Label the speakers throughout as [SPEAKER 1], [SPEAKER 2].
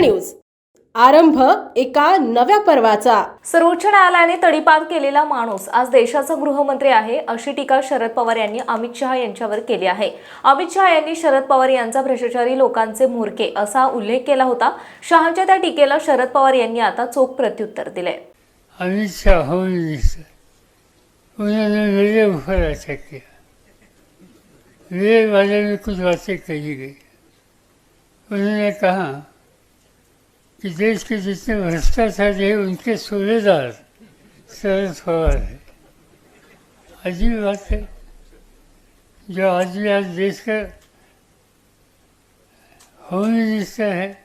[SPEAKER 1] News. आरंभ एका नव्या पर्वाचा.
[SPEAKER 2] सर्वोच्च न्यायालयाने तडीपार केलेला माणूस आज देशाचा गृहमंत्री आहे अशी टीका शरद पवार यांनी अमित शहा यांच्यावर केली आहे. अमित शहा यांनी शरद पवार यांचा भ्रष्टाचारी लोकांचे म्होरके असा उल्लेख केला होता. शहांच्या त्या टीकेला शरद पवार यांनी आता चोख प्रत्युत्तर दिले
[SPEAKER 3] अमित शाह उन्होंने कहा? कि देश के जितने भ्रष्टाचारी हैं, उनके सूबेदार शरद पवार है। अजीब बात है। जो आदमी आज देश का होम मिनिस्टर है,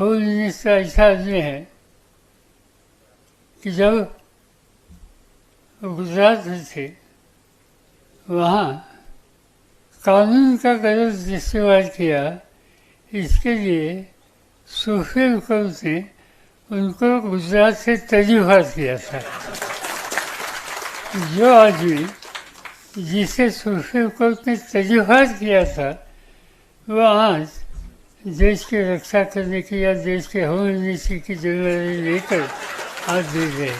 [SPEAKER 3] होम मिनिस्टर ऐसा आदमी है कि जब गुजरात में थे, वहाँ कानून का गलत इस्तेमाल किया, इसके लिए सुप्रीम कोर्ट ने उनको गुजरात से तजुर्बा किया था। जो आदमी जिसे सुप्रीम कोर्ट ने तजुर्बा किया था, वो आज देश की रक्षा करने की या देश के होम मिनिस्ट्री की ज़िम्मेदारी लेकर आज दे गए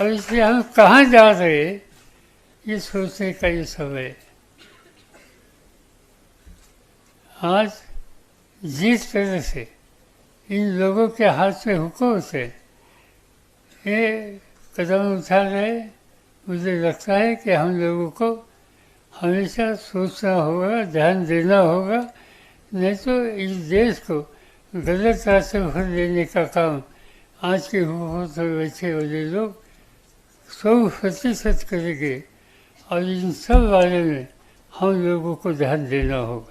[SPEAKER 3] और इसलिए हम कहाँ जा रहे ये सोचने का ये समय आज जिस तरह से इन लोगों के हाथ से हुक्म से ये कदम उठा रहे। मुझे लगता है कि हम लोगों को हमेशा सोचना होगा, ध्यान देना होगा, नहीं तो इस देश को गलत रास्ते पर लेने का काम आज के हुकूमत में बैठे वाले लोग सौ प्रतिशत करेंगे। और इन सब बारे में हम लोगों को ध्यान देना होगा।